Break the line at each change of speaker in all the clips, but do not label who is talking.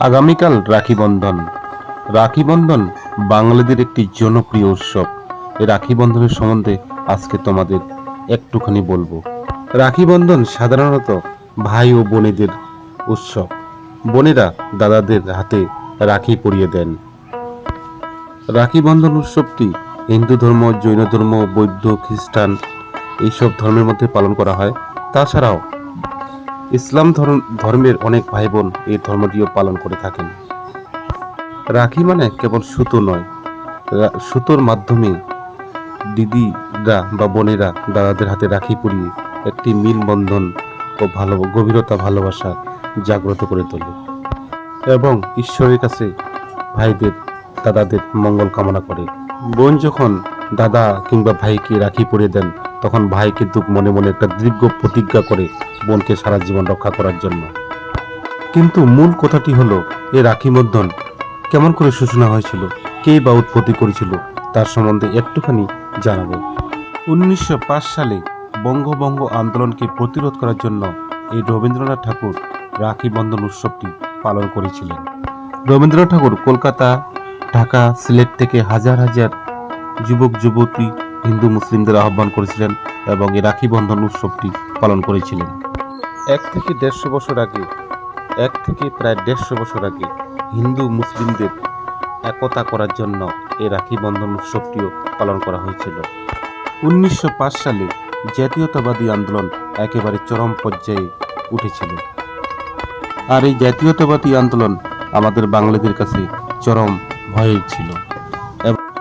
আগামীকাল রাখি বন্ধন। রাখি বন্ধন বাঙালিদের একটি জনপ্রিয় উৎসব। রাখি বন্ধনের সম্বন্ধে আজকে তোমাদের একটুখানি বলব। রাখি বন্ধন সাধারণত ভাই ও বোনেদের উৎসব। বোনেরা দাদাদের হাতে রাখি পরিয়ে দেন। রাখি বন্ধন উৎসবটি হিন্দু ধর্ম, জৈন ধর্ম, বৌদ্ধ, খ্রিস্টান এইসব ধর্মের মধ্যে পালন করা হয়। তাছাড়াও ইসলাম ধর্ম, ধর্মের অনেক ভাই বোন এই ধর্মটিও পালন করে থাকেন। রাখি মানে কেবল সুতো নয় সুতোর মাধ্যমে দিদিরা বা বোনেরা দাদাদের হাতে রাখি পরিয়ে একটি মিল বন্ধন ও ভালো, গভীরতা ভালোবাসা জাগ্রত করে তোলে এবং ঈশ্বরের কাছে ভাইদের, দাদাদের মঙ্গল কামনা করে। বোন যখন দাদা কিংবা ভাইকে রাখি পরিয়ে দেন, তখন ভাই কিন্তু মনে মনে একটা দীর্ঘ প্রতিজ্ঞা করে বোনকে সারা জীবন রক্ষা করার জন্য। কিন্তু মূল কথাটি হলো এই রাখি বন্ধন কেমন করে সূচনা হয়েছিল, কে বা উৎপত্তি করেছিল, তার সম্বন্ধে একটুখানি জানাব। উনিশশো পাঁচ সালে বঙ্গভঙ্গ আন্দোলনকে প্রতিরোধ করার জন্য এই রবীন্দ্রনাথ ঠাকুর রাখি বন্ধন উৎসবটি পালন করেছিলেন। রবীন্দ্রনাথ ঠাকুর কলকাতা, ঢাকা, সিলেট থেকে হাজার হাজার যুবক, যুবতী, হিন্দু, মুসলিমদের আহ্বান করেছিলেন এবং এই রাখি বন্ধন উৎসবটি পালন করেছিলেন। এক থেকে দেড়শো বছর আগে, এক থেকে প্রায় দেড়শো বছর আগে হিন্দু মুসলিমদের একতা করার জন্য এই রাখি বন্ধন উৎসবটিও পালন করা হয়েছিল। উনিশশো পাঁচ সালে জাতীয়তাবাদী আন্দোলন একেবারে চরম পর্যায়ে উঠেছিল। আর এই জাতীয়তাবাদী আন্দোলন আমাদের বাঙালিদের কাছে চরম ভয়ের ছিল।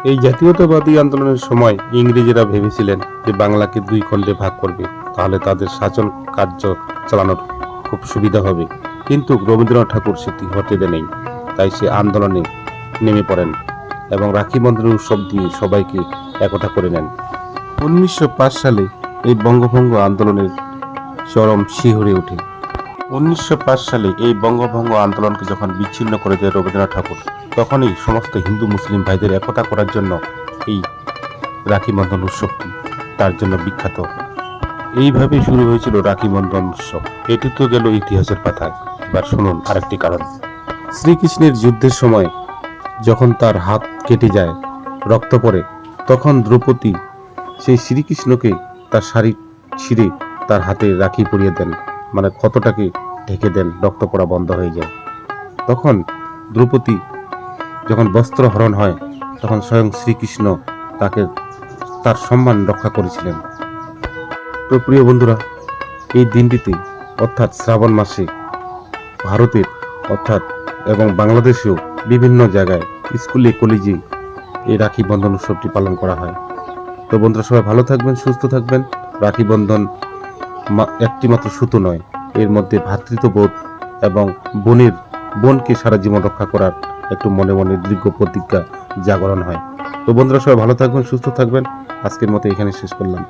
এই জাতীয়তাবাদী আন্দোলনের সময় ইংরেজরা ভেবেছিলেন যে বাংলাকে দুই খণ্ডে ভাগ করবে, তাহলে তাদের শাসন কার্য চালানোর খুব সুবিধা হবে। কিন্তু রবীন্দ্রনাথ ঠাকুর সেটি হতে দেননি তাই সে আন্দোলনে নেমে পড়েন এবং রাখি বন্ধনের উৎসব দিয়ে সবাইকে একতা করে নেন। উনিশশো পাঁচ সালে এই বঙ্গভঙ্গ আন্দোলনের চরম শিহরে ওঠে। উনিশশো পাঁচ সালে এই বঙ্গভঙ্গ আন্দোলনকে যখন বিচ্ছিন্ন করে দেয় রবীন্দ্রনাথ ঠাকুর, তখনই সমস্ত হিন্দু মুসলিম ভাইদের একতা করার জন্য এই রাখি বন্ধন উৎসবটি তার জন্য বিখ্যাত। এইভাবে শুরু হয়েছিল রাখি বন্ধন উৎসব। এটি তো গেল ইতিহাসের পাতায়। এবার শুনুন আরেকটি কারণ। শ্রীকৃষ্ণের যুদ্ধের সময় যখন তার হাত কেটে যায়, রক্ত পড়ে, তখন দ্রৌপদী সেই শ্রীকৃষ্ণকে তার শাড়ি ছিঁড়ে তার হাতে রাখি পরিয়ে দেন। মানে ক্ষতটাকে ঢেকে দেন, রক্ত পড়া বন্ধ হয়ে যায়। তখন দ্রৌপদী যখন বস্ত্র হরণ হয়, তখন স্বয়ং শ্রীকৃষ্ণ তাকে তার সম্মান রক্ষা করেছিলেন। তো প্রিয় বন্ধুরা, এই দিনটিতে অর্থাৎ শ্রাবণ মাসে ভারতের অর্থাৎ এবং বাংলাদেশেও বিভিন্ন জায়গায় স্কুলে, কলেজে এই রাখি বন্ধন উৎসবটি পালন করা হয়। তো বন্ধুরা, সবাই ভালো থাকবেন, সুস্থ থাকবেন। রাখি বন্ধন মা- একটি মাত্র সুতো নয়। এর মধ্যে ভ্রাতৃত্ববোধ এবং বোনের, বোনকে সারা জীবন রক্ষা করার একটু মনে মনে দীর্ঘ প্রতিজ্ঞা জাগরণ হয়। তো বন্ধুরা, সবাই ভালো থাকবেন, সুস্থ থাকবেন। আজকের মতো এখানে শেষ করলাম।